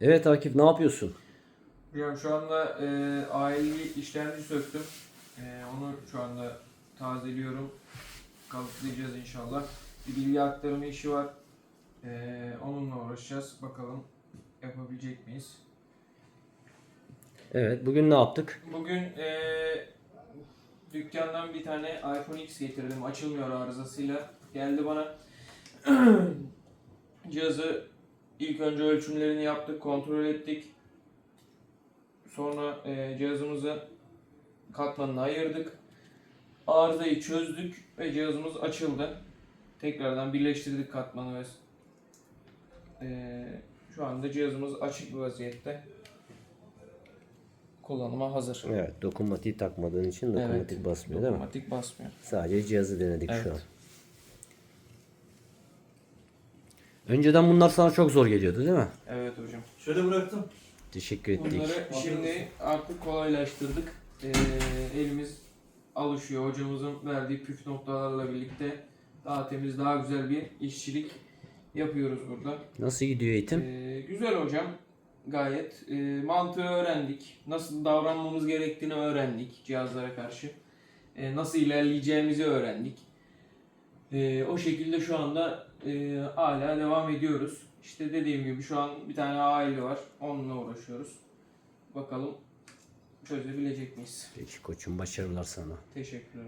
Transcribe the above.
Evet Akif ne yapıyorsun? Hocam şu anda e, ailevi işlemci söktüm. E, onu şu anda tazeliyorum. Kalıplayacağız inşallah. Bir bilgi aktarımı işi var. E, onunla uğraşacağız. Bakalım yapabilecek miyiz? Evet bugün ne yaptık? Bugün e, dükkandan bir tane iPhone X getirdim. Açılmıyor arızasıyla. Geldi bana. Cihazı ilk önce ölçümlerini yaptık, kontrol ettik. Sonra e, cihazımızı katmanına ayırdık. Arızayı çözdük ve cihazımız açıldı. Tekrardan birleştirdik katmanı ve e, şu anda cihazımız açık bir vaziyette. Kullanıma hazır. Evet dokunmatiği takmadığın için dokunmatik basmıyor değil mi? Otomatik basmıyor. Sadece cihazı denedik Evet. şu an. Önceden bunlar sana çok zor geliyordu değil mi? Evet hocam. Şöyle bıraktım. Teşekkür ettik. Bunları şimdi artık kolaylaştırdık. Ee, elimiz alışıyor. Hocamızın verdiği püf noktalarla birlikte daha temiz, daha güzel bir işçilik yapıyoruz burada. Nasıl gidiyor eğitim? Ee, güzel hocam. Gayet e, mantığı öğrendik. Nasıl davranmamız gerektiğini öğrendik cihazlara karşı. E, nasıl ilerleyeceğimizi öğrendik. E, o şekilde şu anda e, hala devam ediyoruz. İşte dediğim gibi şu an bir tane aile var. Onunla uğraşıyoruz. Bakalım çözebilecek miyiz? Peki koçum başarılar sana. Teşekkürler.